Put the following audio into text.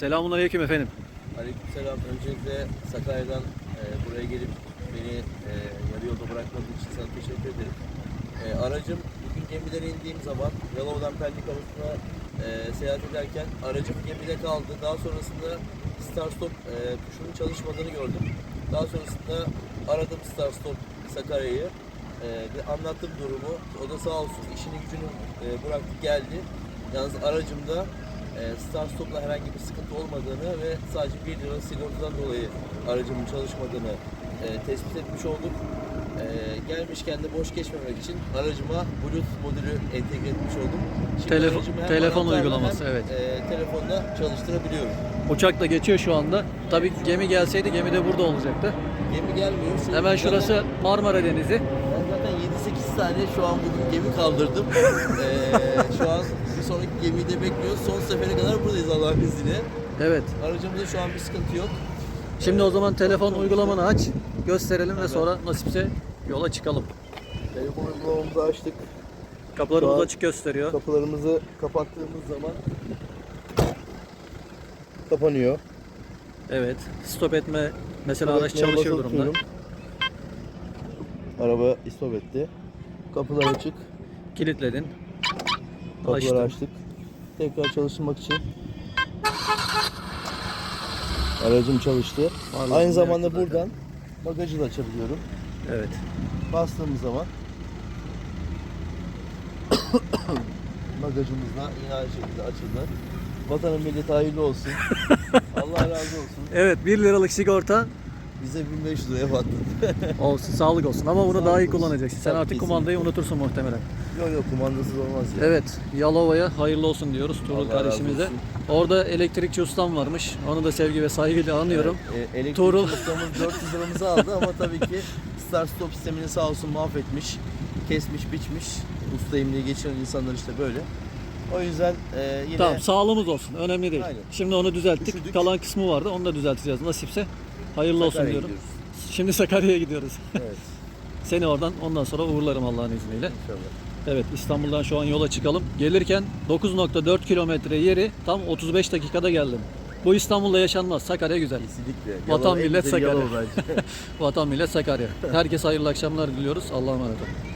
Selamun Aleyküm efendim. Aleykümselam. Öncelikle Sakarya'dan e, buraya gelip beni e, yarı yolda bırakmadığın için sana teşekkür ederim. E, aracım bugün gemiden indiğim zaman Yalova'dan Pendik arasına e, seyahat ederken aracım gemide kaldı. Daha sonrasında Start Stop e, tuşunun çalışmadığını gördüm. Daha sonrasında aradım Start Stop Sakarya'yı. E, anlattım durumu. O da sağ olsun işini gücünü e, bıraktı geldi. Yalnız aracımda e, Start Stop'la herhangi bir sıkıntı olmadığını ve sadece 1 lira sigortadan dolayı aracımın çalışmadığını e, tespit etmiş olduk. E, gelmişken de boş geçmemek için aracıma Bluetooth modülü entegre etmiş oldum. Şimdi Telefon- telefon uygulaması, evet. E, telefonla çalıştırabiliyorum. Uçak da geçiyor şu anda. Tabii gemi gelseydi gemi de burada olacaktı. Gemi gelmiyor. Şu- Hemen şurası Marmara Denizi. Ben zaten 7-8 tane şu an bugün gemi kaldırdım. e, şu an bir sonraki gemiyi de bekliyoruz. Son sefere kadar buradayız Allah'ın izniyle. Evet. Aracımızda şu an bir sıkıntı yok. Şimdi o zaman telefon uygulamanı aç. Gösterelim ve sonra nasipse yola çıkalım. Telefon uygulamamızı açtık. Kapılarımız Şu an- açık gösteriyor. Kapılarımızı kapattığımız zaman kapanıyor. Evet. Stop etme mesela araç çalışıyor basılı durumda. tutuyorum. Araba istop etti. Kapılar açık. Kilitledin. Kapıları Açtım. açtık. Tekrar çalıştırmak için aracım çalıştı. Varlığını Aynı zamanda zaten. buradan bagajı da açabiliyorum. Evet. Bastığımız zaman bagajımız da yine aynı şekilde açıldı. Vatanın milleti hayırlı olsun. Allah razı olsun. Evet 1 liralık sigorta Bize 1500 liraya battı. olsun sağlık olsun ama bunu daha iyi Sağlık olsun. kullanacaksın. Sen Tabii, artık kesinlikle. kumandayı unutursun muhtemelen. yok yok kumandasız olmaz ya. Evet, Yalova'ya hayırlı olsun diyoruz Tuğrul Allah razı kardeşimize. olsun. Orada elektrikçi ustam varmış. Onu da sevgi ve saygıyla anıyorum. E, elektrik Tuğrul. ustamız 400 liramızı aldı ama tabii ki start stop sistemini sağ olsun mahvetmiş. Kesmiş, biçmiş. Ustayım diye geçiren insanlar işte böyle. O yüzden e, yine Tamam, sağlığımız olsun. Önemli değil. Aynen. Şimdi onu düzelttik. Üşüdük. Kalan kısmı vardı. Onu da düzelteceğiz nasipse. Hayırlı olsun Sakarya'ya diyorum. gidiyoruz. Şimdi Sakarya'ya gidiyoruz. Evet Seni oradan ondan sonra uğurlarım Allah'ın izniyle. inşallah. Evet, İstanbul'dan şu an yola çıkalım. Gelirken 9.4 kilometre yeri tam 35 dakikada geldim. Bu İstanbul'da yaşanmaz. Sakarya güzel. Kesinlikle. Vatan Yalova- en millet Sakarya. Yalova bence. Vatan millet Sakarya. Herkese hayırlı akşamlar diliyoruz. Allah'a emanet olun.